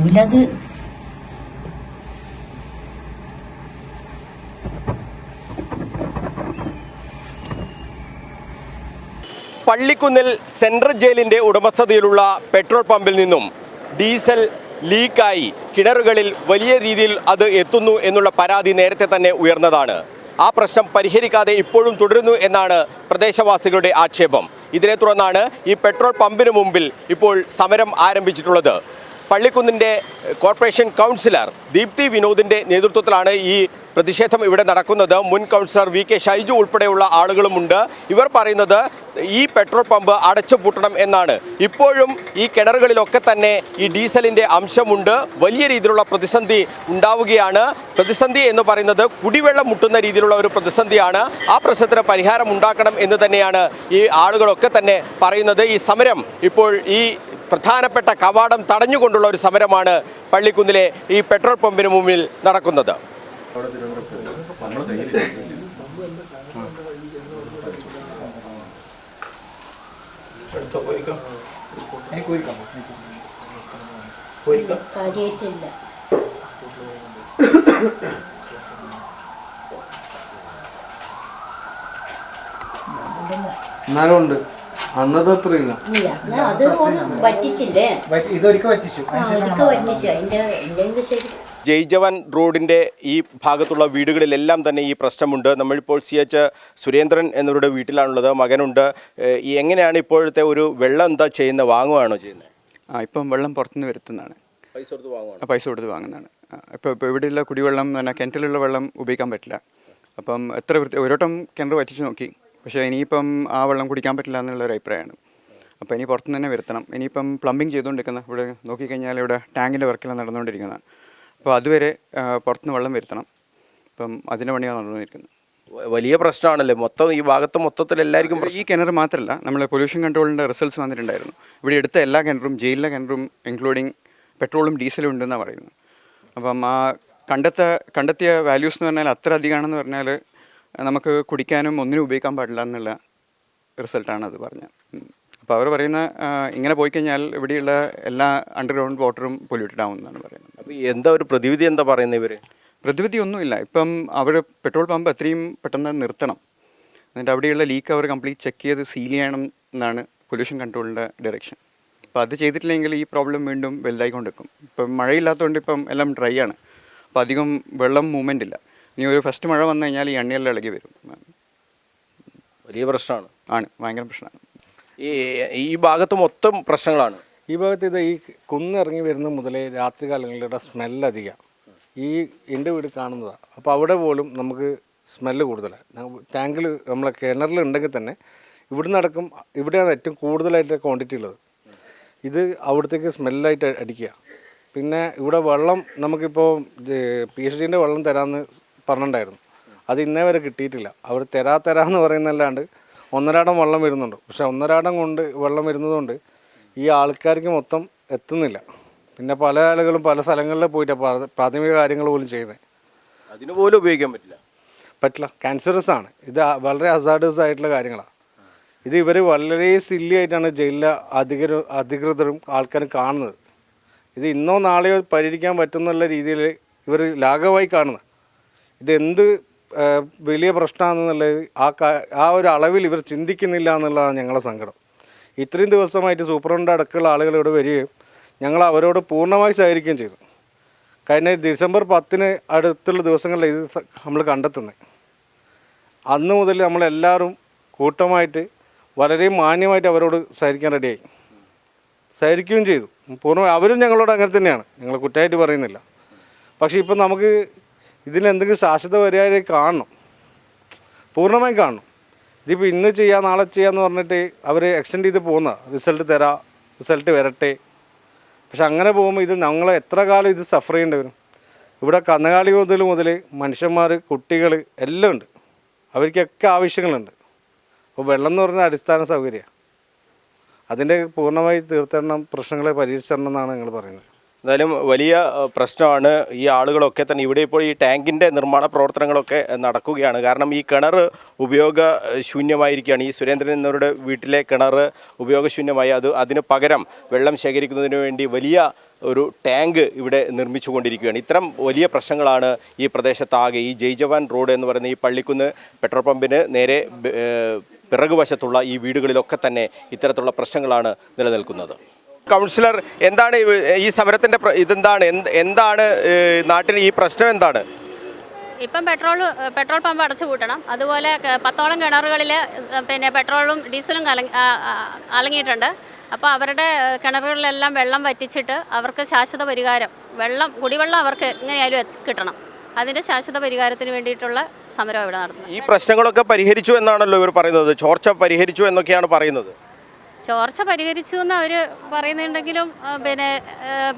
നടുവിലത് പള്ളിക്കുന്നിൽ central ജയിലിന്റെ ഉടമസ്ഥതയിലുള്ള petrol പമ്പിൽ നിന്നും ഡീസൽ ലീക്കായി കിണറുകളിൽ വലിയ രീതിയിൽ അത് എത്തുന്നു എന്നുള്ള പരാതി നേരത്തെ തന്നെ ഉയർന്നതാണ്. ആ പ്രശ്നം പരിഹരിക്കാതെ ഇപ്പോഴും തുടരുന്നു എന്നാണ് പ്രദേശവാസികളുടെ ആക്ഷേപം. ഇതിനെ തുടർന്നാണ് ഈ പെട്രോൾ പമ്പിന് മുമ്പിൽ ഇപ്പോൾ സമരം ആരംഭിച്ചിട്ടുള്ളത്. പള്ളിക്കുന്നിന്റെ കോർപ്പറേഷൻ കൗൺസിലർ ദീപ്തി വിനോദിന്റെ നേതൃത്വത്തിലാണ് ഈ പ്രതിഷേധം ഇവിടെ നടക്കുന്നത്. മുൻ കൗൺസിലർ വി കെ ഷൈജു ഉൾപ്പെടെയുള്ള ആളുകളുമുണ്ട്. ഇവർ പറയുന്നത് ഈ പെട്രോൾ പമ്പ് അടച്ചു പൂട്ടണം എന്നാണ്. ഇപ്പോഴും ഈ കിണറുകളിലൊക്കെ തന്നെ ഈ ഡീസലിന്റെ അംശമുണ്ട്. വലിയ രീതിയിലുള്ള പ്രതിസന്ധി ഉണ്ടാവുകയാണ്. പ്രതിസന്ധി എന്ന് പറയുന്നത് കുടിവെള്ളം മുട്ടുന്ന രീതിയിലുള്ള ഒരു പ്രതിസന്ധിയാണ്. ആ പ്രശ്നത്തിന് പരിഹാരം ഉണ്ടാക്കണം എന്ന് തന്നെയാണ് ഈ ആളുകളൊക്കെ തന്നെ പറയുന്നത്. ഈ സമരം ഇപ്പോൾ ഈ പ്രധാനപ്പെട്ട കവാടം തടഞ്ഞുകൊണ്ടുള്ള ഒരു സമരമാണ് പള്ളിക്കുന്നിലെ ഈ പെട്രോൾ പമ്പിന് മുമ്പിൽ നടക്കുന്നത്. എന്നാലും ഉണ്ട്. അന്നത്തെ അത്രയില്ല ഇല്ല എന്നാ അത് ഓന് അതിന്റെ ശരി? ജയ്ജവാൻ റോഡിന്റെ ഈ ഭാഗത്തുള്ള വീടുകളിലെല്ലാം തന്നെ ഈ പ്രശ്നമുണ്ട്. നമ്മളിപ്പോൾ സി എച്ച് സുരേന്ദ്രൻ എന്നവരുടെ വീട്ടിലാണുള്ളത്. മകനുണ്ട്. ഏഹ് ഈ എങ്ങനെയാണ് ഇപ്പോഴത്തെ ഒരു വെള്ളം എന്താ ചെയ്യുന്നത്? വാങ്ങുകയാണോ ചെയ്യുന്നത്? ആ ഇപ്പം വെള്ളം പുറത്തുനിന്ന് വരുത്തുന്നതാണ്. പൈസ കൊടുത്ത് വാങ്ങുകയാണ് ആ, പൈസ കൊടുത്ത് വാങ്ങുന്നതാണ്. ആ, ഇപ്പോൾ ഇപ്പോൾ ഇവിടെയുള്ള കുടിവെള്ളം എന്ന് പറഞ്ഞാൽ കിണറ്റിലുള്ള വെള്ളം ഉപയോഗിക്കാൻ പറ്റില്ല. അപ്പം എത്ര വൃത്തി ഒരു വട്ടം കിണർ വറ്റിച്ച് നോക്കി. പക്ഷേ ഇനിയിപ്പം ആ വെള്ളം കുടിക്കാൻ പറ്റില്ല എന്നുള്ള ഒരു അഭിപ്രായമാണ്. അപ്പോൾ ഇനി പുറത്തുനിന്ന് തന്നെ വരുത്തണം. ഇനിയിപ്പം പ്ലംബിങ് ചെയ്തുകൊണ്ടിരിക്കുന്ന ഇവിടെ നോക്കിക്കഴിഞ്ഞാൽ ഇവിടെ ടാങ്കിന്റെ വർക്കെല്ലാം നടന്നുകൊണ്ടിരിക്കുന്നതാണ്. അപ്പോൾ അതുവരെ പുറത്തുനിന്ന് വെള്ളം വരുത്തണം. അപ്പം അതിന്റെ പണിയാണ് നടന്നുകൊണ്ടിരിക്കുന്നത്. വലിയ പ്രശ്നമാണല്ലേ? മൊത്തം ഈ ഭാഗത്ത് മൊത്തത്തിൽ എല്ലാവർക്കും ഈ കിണർ മാത്രമല്ല നമ്മൾ പൊല്യൂഷൻ കൺട്രോളിന്റെ റിസൾട്ട്സ് വന്നിട്ടുണ്ടായിരുന്നു. ഇവിടെ എടുത്ത എല്ലാ കിണറും ജയിലിലെ കിണറും ഇൻക്ലൂഡിങ് പെട്രോളും ഡീസലും ഉണ്ടെന്നാണ് പറയുന്നത്. അപ്പം ആ കണ്ടെത്ത കണ്ടെത്തിയ വാല്യൂസ് എന്ന് പറഞ്ഞാൽ അത്ര അധികമാണെന്ന് പറഞ്ഞാൽ നമുക്ക് കുടിക്കാനും ഒന്നിനും ഉപയോഗിക്കാൻ പാടില്ല എന്നുള്ള റിസൾട്ടാണ് അത് പറഞ്ഞത്. അപ്പോൾ അവർ പറയുന്ന ഇങ്ങനെ പോയി കഴിഞ്ഞാൽ ഇവിടെയുള്ള എല്ലാ അണ്ടർഗ്രൗണ്ട് വാട്ടറും പൊല്യൂട്ടഡ് ആവുമെന്നാണ് പറയുന്നത്. അപ്പോൾ എന്താ ഒരു പ്രതിവിധി എന്താ പറയുന്നത് ഇവർ പ്രതിവിധി ഒന്നുമില്ല. ഇപ്പം അവർ പെട്രോൾ പമ്പ് എത്രയും പെട്ടെന്ന് നിർത്തണം. എന്നിട്ട് അവിടെയുള്ള ലീക്ക് അവർ കംപ്ലീറ്റ് ചെക്ക് ചെയ്ത് സീൽ ചെയ്യണം എന്നാണ് പൊല്യൂഷൻ കൺട്രോളിന്റെ ഡയറക്ഷൻ അപ്പോൾ അത് ചെയ്തിട്ടില്ലെങ്കിൽ ഈ പ്രോബ്ലം വീണ്ടും വലുതായിക്കൊണ്ടിരിക്കും. ഇപ്പം മഴയില്ലാത്തതുകൊണ്ട് ഇപ്പം എല്ലാം ഡ്രൈ ആണ്. അപ്പോൾ അധികം വെള്ളം മൂവ്മെന്റ് ഇല്ല. ഇനി ഒരു ഫസ്റ്റ് മഴ വന്നു കഴിഞ്ഞാൽ ഈ എണ്ണയെല്ലാം ഇളകി വരും. വലിയ പ്രശ്നമാണ്. ആണ് ഭയങ്കര പ്രശ്നമാണ്. ഈ ഈ ഭാഗത്ത് മൊത്തം പ്രശ്നങ്ങളാണ്. ഈ ഭാഗത്ത് ഇത് ഈ കുന്നിറങ്ങി വരുന്ന മുതലേ രാത്രി കാലങ്ങളിലൂടെ സ്മെല്ല് അധികം. ഈ എന്റെ വീട് കാണുന്നതാണ് അപ്പോൾ അവിടെ പോലും നമുക്ക് സ്മെല്ല് കൂടുതലാണ് ടാങ്കിൽ നമ്മളെ കിണറിൽ ഉണ്ടെങ്കിൽ തന്നെ ഇവിടുന്ന് അടക്കം ഇവിടെയാണ് ഏറ്റവും കൂടുതലായിട്ട് ക്വാണ്ടിറ്റി ഉള്ളത്. ഇത് അവിടത്തേക്ക് സ്മെല്ലായിട്ട് അടിക്കുക. പിന്നെ ഇവിടെ വെള്ളം നമുക്കിപ്പോൾ പി എച്ച് ഡിന്റെ വെള്ളം തരാമെന്ന് പറഞ്ഞിട്ടുണ്ടായിരുന്നു. അത് ഇന്നേ വരെ കിട്ടിയിട്ടില്ല. അവർ തരാ തരാ എന്ന് പറയുന്നല്ലാണ്ട് ഒന്നരാടം വെള്ളം വരുന്നുണ്ട്. പക്ഷെ ഒന്നരാടം കൊണ്ട് വെള്ളം വരുന്നതുകൊണ്ട് ഈ ആൾക്കാർക്ക് മൊത്തം എത്തുന്നില്ല. പിന്നെ പല ആളുകളും പല സ്ഥലങ്ങളിൽ പോയിട്ടാണ് പ്രാഥമിക കാര്യങ്ങൾ പോലും ചെയ്യുന്നത് അതിന് പോലും ഉപയോഗിക്കാൻ പറ്റില്ല. പറ്റില്ല. ക്യാൻസറസ് ആണ്. ഇത് വളരെ അസാഡസ് ആയിട്ടുള്ള കാര്യങ്ങളാണ് ഇത് ഇവർ വളരെ സില്ലി ആയിട്ടാണ് ജയിലിലെ അധികൃ അധികൃതരും ആൾക്കാരും കാണുന്നത്. ഇത് ഇന്നോ നാളെയോ പരിഹരിക്കാൻ പറ്റുന്നുള്ള രീതിയിൽ ഇവർ ലാഘവമായി കാണുന്നത്. ഇത് എന്ത് ആ, വലിയ പ്രശ്നമാണെന്നുള്ളത് ആ ആ ഒരു അളവിൽ ഇവർ ചിന്തിക്കുന്നില്ല എന്നുള്ളതാണ് ഞങ്ങളുടെ സങ്കടം. ഇത്രയും ദിവസമായിട്ട് സൂപ്രണ്ട് അടക്കമുള്ള ആളുകൾ ഇവിടെ വരികയും ഞങ്ങൾ അവരോട് പൂർണമായി സഹകരിക്കുകയും ചെയ്തു. കഴിഞ്ഞ ഡിസംബർ പത്തിന് അടുത്തുള്ള ദിവസങ്ങളിൽ ഇത് നമ്മൾ കണ്ടെത്തുന്നത്. അന്ന് മുതൽ നമ്മളെല്ലാവരും കൂട്ടമായിട്ട് വളരെ മാന്യമായിട്ട് അവരോട് സഹകരിക്കാൻ റെഡിയായി സഹകരിക്കുകയും ചെയ്തു. പൂർണമായി അവരും ഞങ്ങളോട് അങ്ങനെ തന്നെയാണ്. ഞങ്ങൾ കുറ്റമായിട്ട് പറയുന്നില്ല. പക്ഷേ ഇപ്പം നമുക്ക് ഇതിനെന്തെങ്കിലും ശാശ്വത പരിഹാരം കാണണം. പൂർണമായി കാണണം. ഇതിപ്പോൾ ഇന്ന് ചെയ്യാം നാളെ ചെയ്യാന്ന് പറഞ്ഞിട്ട് അവർ എക്സ്റ്റെൻഡ് ചെയ്ത് പോകുന്ന റിസൾട്ട് തരാം റിസൾട്ട് വരട്ടെ. പക്ഷെ അങ്ങനെ പോകുമ്പോൾ ഇത് ഞങ്ങൾ എത്ര കാലം ഇത് സഫർ ചെയ്യേണ്ടി വരും? ഇവിടെ കന്നുകാലി മുതൽ മുതൽ മനുഷ്യന്മാർ കുട്ടികൾ എല്ലാം ഉണ്ട്. അവർക്കൊക്കെ ആവശ്യങ്ങളുണ്ട്. അപ്പോൾ വെള്ളം എന്ന് പറഞ്ഞാൽ അടിസ്ഥാന സൗകര്യമാണ് അതിന്റെ പൂർണമായി തീർത്തരണം പ്രശ്നങ്ങളെ പരിഹരിച്ചിരണം എന്നാണ് ഞങ്ങൾ പറയുന്നത്. എന്തായാലും വലിയ പ്രശ്നമാണ് ഈ ആളുകളൊക്കെ തന്നെ. ഇവിടെ ഇപ്പോൾ ഈ ടാങ്കിന്റെ നിർമ്മാണ പ്രവർത്തനങ്ങളൊക്കെ നടക്കുകയാണ്. കാരണം ഈ കിണർ ഉപയോഗശൂന്യമായിരിക്കുകയാണ്. ഈ സുരേന്ദ്രൻ എന്നവരുടെ വീട്ടിലെ കിണർ ഉപയോഗശൂന്യമായി. അത് അതിന് പകരം വെള്ളം ശേഖരിക്കുന്നതിന് വേണ്ടി വലിയ ഒരു ടാങ്ക് ഇവിടെ നിർമ്മിച്ചു കൊണ്ടിരിക്കുകയാണ് ഇത്തരം വലിയ പ്രശ്നങ്ങളാണ് ഈ പ്രദേശത്താകെ. ഈ ജയ് ജവാൻ റോഡ് എന്ന് പറയുന്ന ഈ പള്ളിക്കുന്ന് പെട്രോൾ പമ്പിന് നേരെ പിറകുവശത്തുള്ള ഈ വീടുകളിലൊക്കെ തന്നെ ഇത്തരത്തിലുള്ള പ്രശ്നങ്ങളാണ് നിലനിൽക്കുന്നത്. കൗൺസിലർ എന്താണ് ഈ- സമരത്തിന്റെ ഇതെന്താണ്? എന്താണ് നാട്ടിൽ ഈ പ്രശ്നം എന്താണ്? ഇപ്പം പെട്രോൾ പെട്രോൾ പമ്പ് അടച്ചു കൂട്ടണം അതുപോലെ പത്തോളം കിണറുകളിൽ പിന്നെ പെട്രോളും ഡീസലും കലങ്ങി അലങ്ങിയിട്ടുണ്ട്. അപ്പോൾ അവരുടെ കിണറുകളിലെല്ലാം വെള്ളം വറ്റിച്ചിട്ട് അവർക്ക് ശാശ്വത പരിഹാരം വെള്ളം കുടിവെള്ളം അവർക്ക് എങ്ങനെയായാലും കിട്ടണം. അതിന്റെ ശാശ്വത പരിഹാരത്തിന് വേണ്ടിയിട്ടുള്ള സമരം ഇവിടെ നടത്തുന്നത്. ഈ പ്രശ്നങ്ങളൊക്കെ പരിഹരിച്ചു എന്നാണല്ലോ ഇവർ പറയുന്നത്. ചോർച്ച പരിഹരിച്ചു എന്നൊക്കെയാണ് പറയുന്നത്. ചോർച്ച പരിഹരിച്ചു എന്ന് അവർ പറയുന്നുണ്ടെങ്കിലും പിന്നെ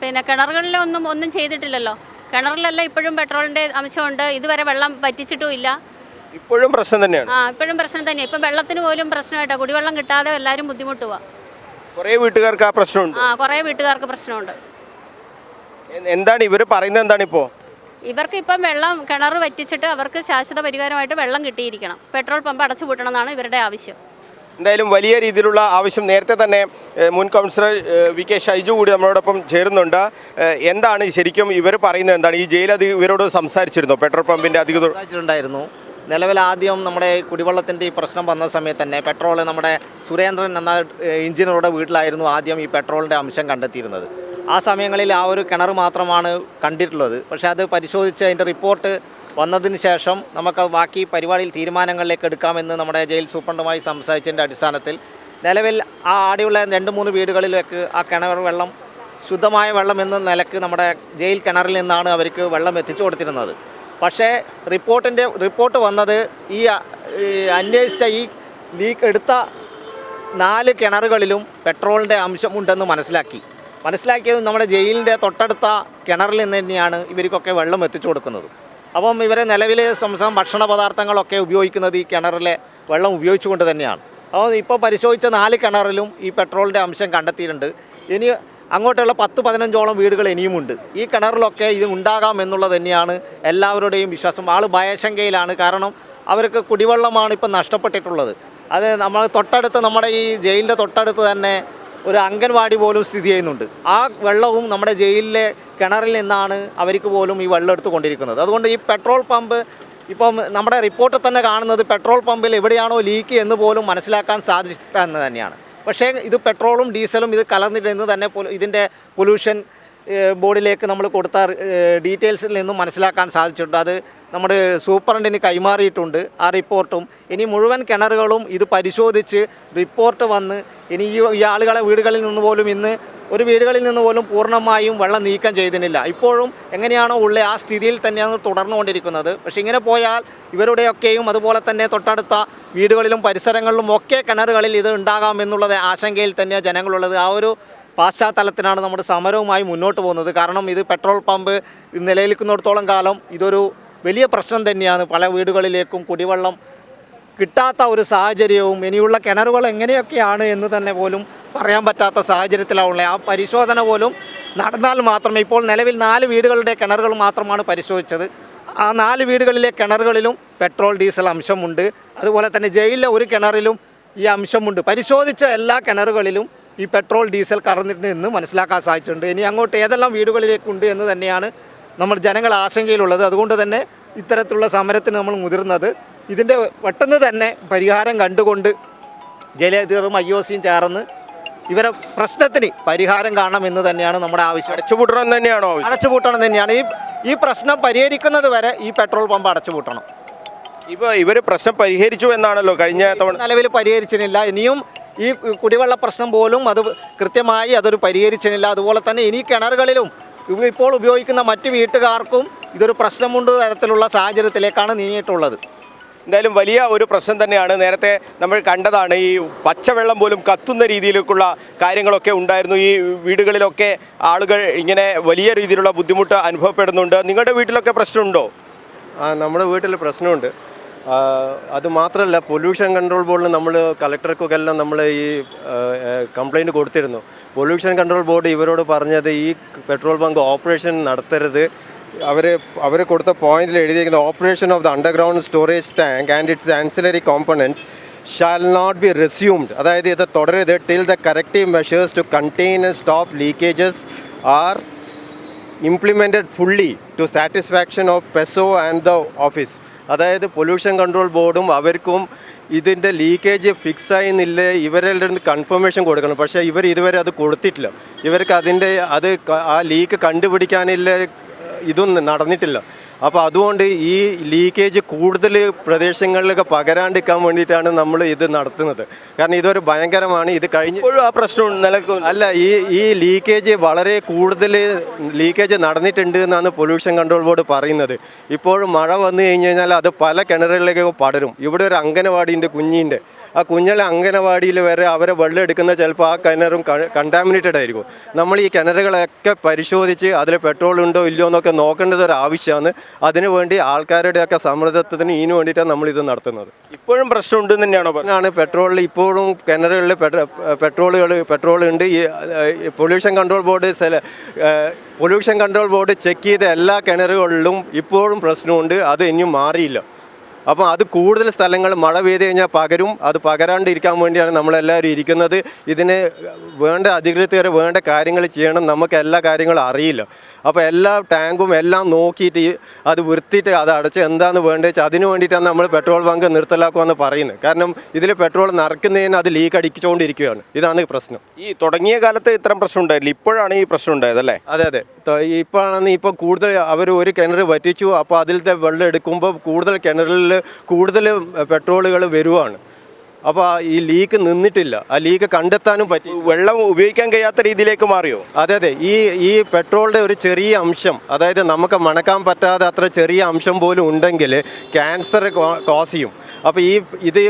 പിന്നെ കിണറുകളിലൊന്നും ഒന്നും ചെയ്തിട്ടില്ലല്ലോ. കിണറിലല്ല ഇപ്പോഴും പെട്രോളിന്റെ അംശമുണ്ട്. ഇതുവരെ വെള്ളം പറ്റിച്ചിട്ടുമില്ല ഇപ്പോഴും പ്രശ്നം തന്നെയാണ്. ആ ഇപ്പോഴും പ്രശ്നം തന്നെ ഇപ്പം വെള്ളത്തിന് പോലും പ്രശ്നമായിട്ടാണ് കുടിവെള്ളം കിട്ടാതെ എല്ലാവരും ബുദ്ധിമുട്ടുക കുറേ വീട്ടുകാർക്ക് ആ പ്രശ്നമുണ്ട്. ആ കുറേ വീട്ടുകാർക്ക് പ്രശ്നമുണ്ട്. എന്താണ് ഇവർ പറയുന്നത് എന്താണ് ഇപ്പോൾ ഇവർക്ക് ഇപ്പം വെള്ളം കിണർ വറ്റിച്ചിട്ട് അവർക്ക് ശാശ്വത പരിഹാരമായിട്ട് വെള്ളം കിട്ടിയിരിക്കണം. പെട്രോൾ പമ്പ് അടച്ചു പൂട്ടണം എന്നാണ് ഇവരുടെ ആവശ്യം. എന്തായാലും വലിയ രീതിയിലുള്ള ആവശ്യം നേരത്തെ തന്നെ മുൻ കൗൺസിലർ വി കെ ഷൈജു കൂടി നമ്മളോടൊപ്പം ചേരുന്നുണ്ട്. എന്താണ് ശരിക്കും ഇവർ പറയുന്നത്? എന്താണ് ഈ ജയിൽ അധികം ഇവരോട് സംസാരിച്ചിരുന്നു? പെട്രോൾ പമ്പിന്റെ ഉണ്ടായിരുന്നു നിലവിൽ ആദ്യം നമ്മുടെ കുടിവെള്ളത്തിന്റെ ഈ പ്രശ്നം വന്ന സമയത്ത് തന്നെ പെട്രോൾ നമ്മുടെ സുരേന്ദ്രൻ എന്ന എഞ്ചിനറുടെ വീട്ടിലായിരുന്നു ആദ്യം ഈ പെട്രോളിന്റെ അംശം കണ്ടെത്തിയിരുന്നത്. ആ സമയങ്ങളിൽ ആ ഒരു കിണർ മാത്രമാണ് കണ്ടിട്ടുള്ളത്. പക്ഷേ അത് പരിശോധിച്ച് അതിന്റെ റിപ്പോർട്ട് വന്നതിന് ശേഷം നമുക്ക് ബാക്കി പരിപാടിയിൽ തീരുമാനങ്ങളിലേക്ക് എടുക്കാമെന്ന് നമ്മുടെ ജയിൽ സൂപ്രണ്ടുമായി സംസാരിച്ചതിന്റെ അടിസ്ഥാനത്തിൽ നിലവിൽ ആ ആടിയുള്ള രണ്ട് മൂന്ന് വീടുകളിലേക്ക് ആ കിണർ വെള്ളം ശുദ്ധമായ വെള്ളം എന്ന നിലയ്ക്ക് നമ്മുടെ ജയിൽ കിണറിൽ നിന്നാണ് അവർക്ക് വെള്ളം എത്തിച്ചു കൊടുത്തിരുന്നത്. പക്ഷേ റിപ്പോർട്ടിന്റെ റിപ്പോർട്ട് വന്നത് ഈ അന്വേഷിച്ച ഈ ലീക്ക് എടുത്ത നാല് കിണറുകളിലും പെട്രോളിന്റെ അംശമുണ്ടെന്ന് മനസ്സിലാക്കി. മനസ്സിലാക്കിയത് നമ്മുടെ ജയിലിന്റെ തൊട്ടടുത്ത കിണറിൽ നിന്ന് തന്നെയാണ് ഇവർക്കൊക്കെ വെള്ളം എത്തിച്ചു കൊടുക്കുന്നത്. അപ്പം ഇവരെ നിലവിൽ സംസം ഭക്ഷണ പദാർത്ഥങ്ങളൊക്കെ ഉപയോഗിക്കുന്നത് ഈ കിണറിലെ വെള്ളം ഉപയോഗിച്ചുകൊണ്ട് തന്നെയാണ്. അപ്പോൾ ഇപ്പോൾ പരിശോധിച്ച നാല് കിണറിലും ഈ പെട്രോളിന്റെ അംശം കണ്ടെത്തിയിട്ടുണ്ട്. ഇനി അങ്ങോട്ടുള്ള പത്ത് പതിനഞ്ചോളം വീടുകൾ ഇനിയുമുണ്ട്. ഈ കിണറിലൊക്കെ ഇത് ഉണ്ടാകാം എന്നുള്ളത് തന്നെയാണ് എല്ലാവരുടെയും വിശ്വാസം. ആൾ ഭയശങ്കയിലാണ്. കാരണം അവർക്ക് കുടിവെള്ളമാണ് ഇപ്പം നഷ്ടപ്പെട്ടിട്ടുള്ളത്. അത് നമ്മൾ തൊട്ടടുത്ത് നമ്മുടെ ഈ ജയിലിന്റെ തൊട്ടടുത്ത് തന്നെ ഒരു അംഗൻവാടി പോലും സ്ഥിതി ചെയ്യുന്നുണ്ട്. ആ വെള്ളവും നമ്മുടെ ജയിലിലെ കിണറിൽ നിന്നാണ് അവർക്ക് പോലും ഈ വെള്ളം എടുത്തു എടുത്തുകൊണ്ടിരിക്കുന്നത് അതുകൊണ്ട് ഈ പെട്രോൾ പമ്പ് ഇപ്പം നമ്മുടെ റിപ്പോർട്ടിൽ തന്നെ കാണുന്നത് പെട്രോൾ പമ്പിൽ എവിടെയാണോ ലീക്ക് എന്ന് പോലും മനസ്സിലാക്കാൻ സാധിക്കാന്ന് തന്നെയാണ്. പക്ഷേ ഇത് പെട്രോളും ഡീസലും ഇത് കലർന്നിട്ടെന്ന് തന്നെ ഇതിന്റെ പൊല്യൂഷൻ ബോർഡിലേക്ക് നമ്മൾ കൊടുത്ത ഡീറ്റെയിൽസിൽ നിന്നും മനസ്സിലാക്കാൻ സാധിച്ചിട്ടുണ്ട്. അത് നമ്മുടെ സൂപ്രണ്ടിന് കൈമാറിയിട്ടുണ്ട് ആ റിപ്പോർട്ടും. ഇനി മുഴുവൻ കിണറുകളും ഇത് പരിശോധിച്ച് റിപ്പോർട്ട് വന്ന് ഇനി ഈ ആളുകളെ വീടുകളിൽ നിന്ന് പോലും ഇന്ന് ഒരു വീടുകളിൽ നിന്ന് പോലും പൂർണമായും വെള്ളം നീക്കം ചെയ്തിട്ടില്ല. ഇപ്പോഴും എങ്ങനെയാണോ ഉള്ള ആ സ്ഥിതിയിൽ തന്നെയാണ് തുടർന്നുകൊണ്ടിരിക്കുന്നത് പക്ഷേ ഇങ്ങനെ പോയാൽ ഇവരുടെയൊക്കെയും അതുപോലെ തന്നെ തൊട്ടടുത്ത വീടുകളിലും പരിസരങ്ങളിലും ഒക്കെ കിണറുകളിൽ ഇത് ഉണ്ടാകാമെന്നുള്ളത് ആശങ്കയിൽ തന്നെയാണ് ജനങ്ങളുള്ളത്. ആ ഒരു പശ്ചാത്തലത്തിലാണ് നമ്മുടെ സമരവുമായി മുന്നോട്ട് പോകുന്നത്. കാരണം ഇത് പെട്രോൾ പമ്പ് നിലനിൽക്കുന്നിടത്തോളം കാലം ഇതൊരു വലിയ പ്രശ്നം തന്നെയാണ്. പല വീടുകളിലേക്കും കുടിവെള്ളം കിട്ടാത്ത ഒരു സാഹചര്യവും ഇനിയുള്ള കിണറുകൾ എങ്ങനെയൊക്കെയാണ് എന്ന് തന്നെ പോലും പറയാൻ പറ്റാത്ത സാഹചര്യത്തിലാണുള്ളത് ആ പരിശോധന പോലും നടന്നാൽ മാത്രമേ ഇപ്പോൾ നിലവിൽ നാല് വീടുകളുടെ കിണറുകൾ മാത്രമാണ് പരിശോധിച്ചത്. ആ നാല് വീടുകളിലെ കിണറുകളിലും പെട്രോൾ ഡീസൽ അംശമുണ്ട്. അതുപോലെ തന്നെ ജയിലിലെ ഒരു കിണറിലും ഈ അംശമുണ്ട്. പരിശോധിച്ച എല്ലാ കിണറുകളിലും ഈ പെട്രോൾ ഡീസൽ കറന്നിട്ടുണ്ട് എന്ന് മനസ്സിലാക്കാൻ സാധിച്ചിട്ടുണ്ട്. ഇനി അങ്ങോട്ട് ഏതെല്ലാം വീടുകളിലേക്കുണ്ട് എന്ന് തന്നെയാണ് നമ്മൾ ജനങ്ങൾ ആശങ്കയിലുള്ളത്. അതുകൊണ്ട് തന്നെ ഇത്തരത്തിലുള്ള സമരത്തിന് നമ്മൾ മുതിർന്നത്. ഇതിന്റെ പെട്ടെന്ന് തന്നെ പരിഹാരം കണ്ടുകൊണ്ട് ജലധികറും ഐ ഒ സിയും ചേർന്ന് ഇവരെ പ്രശ്നത്തിന് പരിഹാരം കാണണം എന്ന് തന്നെയാണ് നമ്മുടെ ആവശ്യം. അടച്ചുപൂട്ടണം തന്നെയാണോ അടച്ചുപൂട്ടണം തന്നെയാണ്. ഈ ഈ പ്രശ്നം പരിഹരിക്കുന്നത് വരെ ഈ പെട്രോൾ പമ്പ് അടച്ചുപൂട്ടണം. ഇപ്പോൾ ഇവർ പ്രശ്നം പരിഹരിച്ചു എന്നാണല്ലോ കഴിഞ്ഞ തവണ നിലവിൽ പരിഹരിച്ചിട്ടില്ല. ഇനിയും ഈ കുടിവെള്ള പ്രശ്നം പോലും അത് കൃത്യമായി അതൊരു പരിഹരിച്ചിട്ടില്ല. അതുപോലെ തന്നെ ഇനി കിണറുകളിലും ഇപ്പോൾ ഉപയോഗിക്കുന്ന മറ്റ് വീട്ടുകാർക്കും ഇതൊരു പ്രശ്നമുണ്ട് തരത്തിലുള്ള സാഹചര്യത്തിലേക്കാണ് നീങ്ങിയിട്ടുള്ളത്. എന്തായാലും വലിയ ഒരു പ്രശ്നം തന്നെയാണ്. നേരത്തെ നമ്മൾ കണ്ടതാണ് ഈ പച്ചവെള്ളം പോലും കത്തുന്ന രീതിയിലേക്കുള്ള കാര്യങ്ങളൊക്കെ ഉണ്ടായിരുന്നു. ഈ വീടുകളിലൊക്കെ ആളുകൾ ഇങ്ങനെ വലിയ രീതിയിലുള്ള ബുദ്ധിമുട്ട് അനുഭവപ്പെടുന്നുണ്ട്. നിങ്ങളുടെ വീട്ടിലൊക്കെ പ്രശ്നമുണ്ടോ? ആ നമ്മുടെ വീട്ടിൽ പ്രശ്നമുണ്ട്. ആ, അത് മാത്രമല്ല പൊല്യൂഷൻ കൺട്രോൾ ബോർഡിൽ നമ്മൾ കളക്ടർക്കൊക്കെ എല്ലാം നമ്മൾ ഈ കംപ്ലൈന്റ് കൊടുത്തിരുന്നു. പൊല്യൂഷൻ കൺട്രോൾ ബോർഡ് ഇവരോട് പറഞ്ഞത് ഈ പെട്രോൾ ബങ്ക് ഓപ്പറേഷൻ നടത്തരുത്. അവർ അവർ കൊടുത്ത പോയിന്റിൽ എഴുതിയിരിക്കുന്ന operation of the underground storage tank and its ancillary components shall not be resumed അതായത് ഇത് തുടരരുത് till the corrective measures to contain stop leakages are implemented fully to satisfaction of PESO and the office അതായത് pollution control ബോർഡും അവർക്കും ഇതിന്റെ leakage fix ആയിന്നില്ലേ ഇവരുടെ നിന്ന് confirmation കൊടുക്കണം. പക്ഷേ ഇവർ ഇതുവരെ അത് കൊടുത്തിട്ടില്ല. ഇവർക്ക് അതിന്റെ അത് ആ ലീക്ക് കണ്ടുപിടിക്കാനില്ല ഇതൊന്നും നടന്നിട്ടില്ല. അപ്പോൾ അതുകൊണ്ട് ഈ ലീക്കേജ് കൂടുതൽ പ്രദേശങ്ങളിലൊക്കെ പകരാണ്ടിരിക്കാൻ വേണ്ടിയിട്ടാണ് നമ്മൾ ഇത് നടത്തുന്നത്. കാരണം ഇതൊരു ഭയങ്കരമാണ്. ഇത് കഴിഞ്ഞ് ആ പ്രശ്നം നിലക്കും അല്ല ഈ ഈ ലീക്കേജ് വളരെ കൂടുതൽ ലീക്കേജ് നടന്നിട്ടുണ്ട് എന്നാണ് പൊല്യൂഷൻ കൺട്രോൾ ബോർഡ് പറയുന്നത്. ഇപ്പോഴും മഴ വന്നു കഴിഞ്ഞ് കഴിഞ്ഞാൽ അത് പല കിണറുകളിലേക്ക് പടരും. ഇവിടെ ഒരു അംഗനവാടിയുണ്ട് കുഞ്ഞിന്റെ ആ കുഞ്ഞിലെ അംഗനവാടിയിൽ വരെ അവരെ വെള്ളം എടുക്കുന്ന ചിലപ്പോൾ ആ കിണറും കണ്ടാമിനേറ്റഡ് ആയിരിക്കും. നമ്മൾ ഈ കിണറുകളൊക്കെ പരിശോധിച്ച് അതിൽ പെട്രോൾ ഉണ്ടോ ഇല്ലയോ എന്നൊക്കെ നോക്കേണ്ടത് ഒരു ആവശ്യമാണ്. അതിനുവേണ്ടി ആൾക്കാരുടെയൊക്കെ സമ്മർദ്ദത്തിന് ഇതിനു വേണ്ടിയിട്ടാണ് നമ്മൾ ഇത് നടത്തുന്നത്. ഇപ്പോഴും പ്രശ്നം ഉണ്ട് തന്നെയാണോ ആണ് പെട്രോളിൽ ഇപ്പോഴും കിണറുകളിൽ പെട്രോളുകൾ പെട്രോൾ ഉണ്ട്. ഈ പൊല്യൂഷൻ കൺട്രോൾ ബോർഡ് സെല പൊല്യൂഷൻ കൺട്രോൾ ബോർഡ് ചെക്ക് ചെയ്ത എല്ലാ കിണറുകളിലും ഇപ്പോഴും പ്രശ്നമുണ്ട്. അത് ഇനിയും മാറിയില്ല. അപ്പം അത് കൂടുതൽ സ്ഥലങ്ങൾ മഴ പെയ്ത് കഴിഞ്ഞാൽ പകരും. അത് പകരാണ്ടിരിക്കാൻ വേണ്ടിയാണ് നമ്മളെല്ലാവരും ഇരിക്കുന്നത്. ഇതിന് വേണ്ട അധികൃതർ വേണ്ട കാര്യങ്ങൾ ചെയ്യണം. നമുക്ക് എല്ലാ കാര്യങ്ങളും അറിയില്ല. അപ്പോൾ എല്ലാ ടാങ്കും എല്ലാം നോക്കിയിട്ട് അത് വൃത്തിയിട്ട് അത് അടച്ച് എന്താന്ന് വേണ്ടത് വെച്ചാൽ അതിന് വേണ്ടിയിട്ടാണ് നമ്മൾ പെട്രോൾ ബങ്ക് നിർത്തലാക്കുമെന്ന് പറയുന്നത്. കാരണം ഇതിൽ പെട്രോൾ നിറക്കുന്നതിന് അത് ലീക്ക് അടിച്ചുകൊണ്ടിരിക്കുകയാണ് ഇതാണ് പ്രശ്നം. ഈ തുടങ്ങിയ കാലത്ത് ഇത്തരം പ്രശ്നം ഉണ്ടായില്ല. ഇപ്പോഴാണ് ഈ പ്രശ്നം ഉണ്ടായത് അല്ലേ? അതെ അതെ. ഇപ്പോഴാണ് ഇപ്പോൾ കൂടുതൽ അവർ ഒരു കിണർ വറ്റിച്ചു. അപ്പോൾ അതിലത്തെ വെള്ളം എടുക്കുമ്പോൾ കൂടുതൽ കിണറിൽ കൂടുതൽ പെട്രോളുകൾ വരുവാണ്. അപ്പോൾ ഈ ലീക്ക് നിന്നിട്ടില്ല. ആ ലീക്ക് കണ്ടെത്താനും പറ്റി. വെള്ളം ഉപയോഗിക്കാൻ കഴിയാത്ത രീതിയിലേക്ക് മാറിയോ? അതെ അതെ. ഈ ഈ പെട്രോളിന്റെ ഒരു ചെറിയ അംശം അതായത് നമുക്ക് മണക്കാൻ പറ്റാതെ അത്ര ചെറിയ അംശം പോലും ഉണ്ടെങ്കിൽ ക്യാൻസർ കോസ് ചെയ്യും. അപ്പോൾ ഈ ഇത്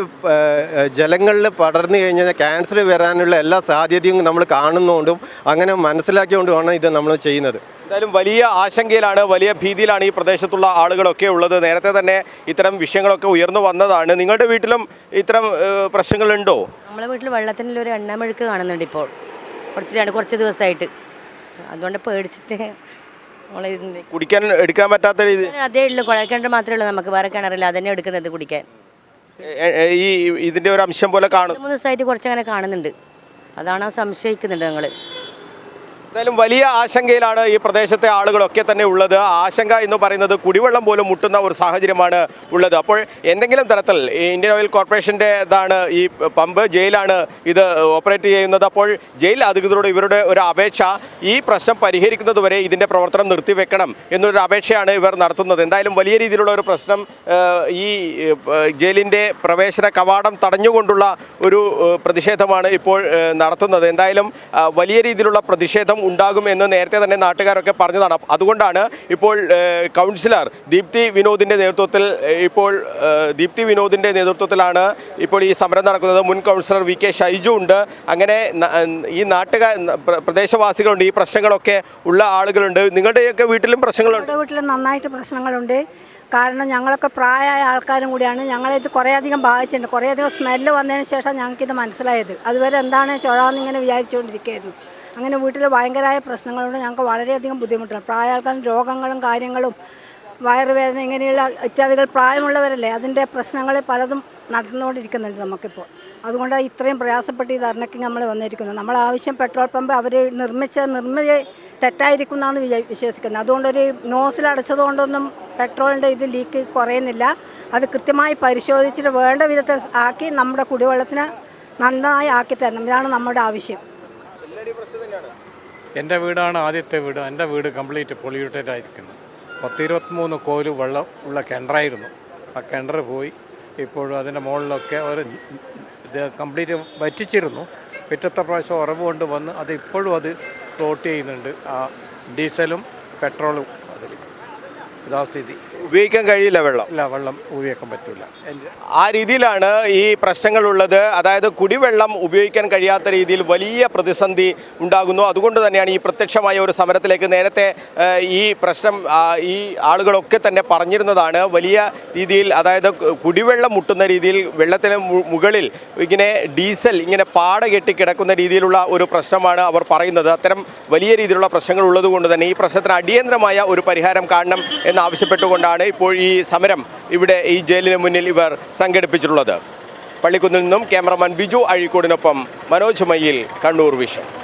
ജലങ്ങളിൽ പടർന്നു കഴിഞ്ഞാൽ ക്യാൻസർ വരാനുള്ള എല്ലാ സാധ്യതയും നമ്മൾ കാണുന്നതുകൊണ്ടും അങ്ങനെ മനസ്സിലാക്കിയതുകൊണ്ടുമാണ് ഇത് നമ്മൾ ചെയ്യുന്നത്. എന്തായാലും വലിയ ആശങ്കയിലാണ് വലിയ ഭീതിയിലാണ് ഈ പ്രദേശത്തുള്ള ആളുകളൊക്കെ ഉള്ളത്. നേരത്തെ തന്നെ ഇത്തരം വിഷയങ്ങളൊക്കെ ഉയർന്നു വന്നതാണ്. നിങ്ങളുടെ വീട്ടിലും ഇത്തരം പ്രശ്നങ്ങളുണ്ടോ? നമ്മളെ വീട്ടിൽ വെള്ളത്തിന്റെ ഒരു എണ്ണമെഴുക്ക് കാണുന്നുണ്ട് ഇപ്പോൾ. കുറച്ച് രണ്ട് കുറച്ച് ദിവസമായിട്ട്. അതുകൊണ്ട് പേടിച്ചിട്ട് കുടിക്കാൻ എടുക്കാൻ പറ്റാത്ത രീതി അതേ ഉള്ളൂ. കുഴൽക്കിണർ മാത്രമേ ഉള്ളൂ നമുക്ക്. വേറെ കിണറില്ല. അതന്നെ എടുക്കുന്നത് കുടിക്കാൻ. ഈ ഇതിന്റെ ഒരു അംശം പോലെ കാണും. മൂന്ന് ദിവസമായിട്ട് കുറച്ചങ്ങനെ കാണുന്നുണ്ട്. അതാണ് സംശയിക്കുന്നുണ്ട് ഞങ്ങൾ എന്തായാലും വലിയ ആശങ്കയിലാണ് ഈ പ്രദേശത്തെ ആളുകളൊക്കെ തന്നെ ഉള്ളത്. ആശങ്ക എന്ന് പറയുന്നത് കുടിവെള്ളം പോലും മുട്ടുന്ന ഒരു സാഹചര്യമാണ് ഉള്ളത്. അപ്പോൾ എന്തെങ്കിലും തരത്തിൽ ഇന്ത്യൻ ഓയിൽ കോർപ്പറേഷന്റെതാണ് ഈ പമ്പ് ജയിലാണ് ഇത് ഓപ്പറേറ്റ് ചെയ്യുന്നത്. അപ്പോൾ ജയിൽ അധികൃതരോട് ഇവരുടെ ഒരു അപേക്ഷ ഈ പ്രശ്നം പരിഹരിക്കുന്നതുവരെ ഇതിന്റെ പ്രവർത്തനം നിർത്തിവെക്കണം എന്നൊരു അപേക്ഷയാണ് ഇവർ നടത്തുന്നത്. എന്തായാലും വലിയ രീതിയിലുള്ള ഒരു പ്രശ്നം ഈ ജയിലിന്റെ പ്രവേശന കവാടം തടഞ്ഞുകൊണ്ടുള്ള ഒരു പ്രതിഷേധമാണ് ഇപ്പോൾ നടത്തുന്നത്. എന്തായാലും വലിയ രീതിയിലുള്ള പ്രതിഷേധം ഉണ്ടാകും എന്ന് നേരത്തെ തന്നെ നാട്ടുകാരൊക്കെ പറഞ്ഞതാണ്. അതുകൊണ്ടാണ് ഇപ്പോൾ കൗൺസിലർ ദീപ്തി വിനോദിന്റെ നേതൃത്വത്തിൽ ഇപ്പോൾ ദീപ്തി വിനോദിന്റെ നേതൃത്വത്തിലാണ് ഇപ്പോൾ ഈ സമരം നടക്കുന്നത്. മുൻ കൗൺസിലർ വി കെ ഷൈജു ഉണ്ട്. അങ്ങനെ ഈ നാട്ടുകാർ പ്രദേശവാസികളുണ്ട്. ഈ പ്രശ്നങ്ങളൊക്കെ ഉള്ള ആളുകളുണ്ട്. നിങ്ങളുടെയൊക്കെ വീട്ടിലും പ്രശ്നങ്ങളുണ്ട്? വീട്ടിലും നന്നായിട്ട് പ്രശ്നങ്ങളുണ്ട്. കാരണം ഞങ്ങളൊക്കെ പ്രായമായ ആൾക്കാരും കൂടിയാണ്. ഞങ്ങളെ ഞങ്ങളിത് കുറേയധികം ബാധിച്ചിട്ടുണ്ട്. കുറേയധികം സ്മെല്ല് വന്നതിന് ശേഷം ഞങ്ങൾക്കിത് മനസ്സിലായത്. അതുവരെ എന്താണ് ചുഴാന്നിങ്ങനെ വിചാരിച്ചുകൊണ്ടിരിക്കുകയായിരുന്നു. അങ്ങനെ വീട്ടിൽ ഭയങ്കരമായ പ്രശ്നങ്ങളുണ്ട് ഞങ്ങൾക്ക് വളരെയധികം ബുദ്ധിമുട്ടുണ്ട് പ്രായ ആൾക്കാരും രോഗങ്ങളും കാര്യങ്ങളും വയറുവേദന ഇങ്ങനെയുള്ള ഇത്യാദികൾ പ്രായമുള്ളവരല്ലേ അതിന്റെ പ്രശ്നങ്ങൾ പലതും നടന്നുകൊണ്ടിരിക്കുന്നുണ്ട് നമുക്കിപ്പോൾ. അതുകൊണ്ട് ഇത്രയും പ്രയാസപ്പെട്ട് ഈ ധർണയ്ക്ക് നമ്മൾ വന്നിരിക്കുന്നത്. നമ്മൾ ആവശ്യം പെട്രോൾ പമ്പ് അവർ നിർമ്മിച്ച നിർമ്മിതി തെറ്റായിരിക്കും എന്നാണ് വിശ്വസിക്കുന്നത്. അതുകൊണ്ടൊരു നോസിൽ അടച്ചതുകൊണ്ടൊന്നും പെട്രോളിന്റെ ഇത് ലീക്ക് കുറയുന്നില്ല. അത് കൃത്യമായി പരിശോധിച്ചിട്ട് വേണ്ട വിധത്തിൽ ആക്കി നമ്മുടെ കുടിവെള്ളത്തിന് നന്നായി ആക്കി തരണം. ഇതാണ് നമ്മുടെ ആവശ്യം. എന്റെ വീടാണ് ആദ്യത്തെ വീട്. എന്റെ വീട് കംപ്ലീറ്റ് പൊളിയൂട്ടഡ് ആയിരിക്കുന്നു. പത്തിരുപത്തി മൂന്ന് കോൽ വെള്ളം ഉള്ള കിണറായിരുന്നു. ആ കിണർ പോയി. ഇപ്പോഴും അതിന്റെ മുകളിലൊക്കെ ഒരു ഇത് കംപ്ലീറ്റ് വറ്റിച്ചിരുന്നു. പിറ്റത്തെ പ്രാവശ്യം ഉറവ് കൊണ്ട് വന്ന് അത് ഇപ്പോഴും അത് ഫ്ലോട്ട് ചെയ്യുന്നുണ്ട്. ആ ഡീസലും പെട്രോളും അതിൽ ഇതാ സ്ഥിതി. ഉപയോഗിക്കാൻ കഴിയില്ല വെള്ളം. ഇല്ല വെള്ളം ഉപയോഗിക്കാൻ പറ്റില്ല ആ രീതിയിലാണ് ഈ പ്രശ്നങ്ങളുള്ളത്. അതായത് കുടിവെള്ളം ഉപയോഗിക്കാൻ കഴിയാത്ത രീതിയിൽ വലിയ പ്രതിസന്ധി ഉണ്ടാകുന്നു. അതുകൊണ്ട് തന്നെയാണ് ഈ പ്രത്യക്ഷമായ ഒരു സമരത്തിലേക്ക് നേരത്തെ ഈ പ്രശ്നം ഈ ആളുകളൊക്കെ തന്നെ പറഞ്ഞിരുന്നതാണ്. വലിയ രീതിയിൽ അതായത് കുടിവെള്ളം മുട്ടുന്ന രീതിയിൽ വെള്ളത്തിന് മുകളിൽ ഇങ്ങനെ ഡീസൽ ഇങ്ങനെ പാട കെട്ടി കിടക്കുന്ന രീതിയിലുള്ള ഒരു പ്രശ്നമാണ് അവർ പറയുന്നത്. അത്തരം വലിയ രീതിയിലുള്ള പ്രശ്നങ്ങൾ ഉള്ളതുകൊണ്ട് തന്നെ ഈ പ്രശ്നത്തിന് അടിയന്തരമായ ഒരു പരിഹാരം കാണണം എന്നാവശ്യപ്പെട്ടുകൊണ്ടാണ് ഇപ്പോൾ ഈ സമരം ഇവിടെ ഈ ജയിലിന് മുന്നിൽ ഇവർ സംഘടിപ്പിച്ചിട്ടുള്ളത്. പള്ളിക്കുന്നിൽ നിന്നും ക്യാമറമാൻ ബിജു അഴീക്കോടിനൊപ്പം മനോജ് മയ്യിൽ കണ്ണൂർ വിഷൻ.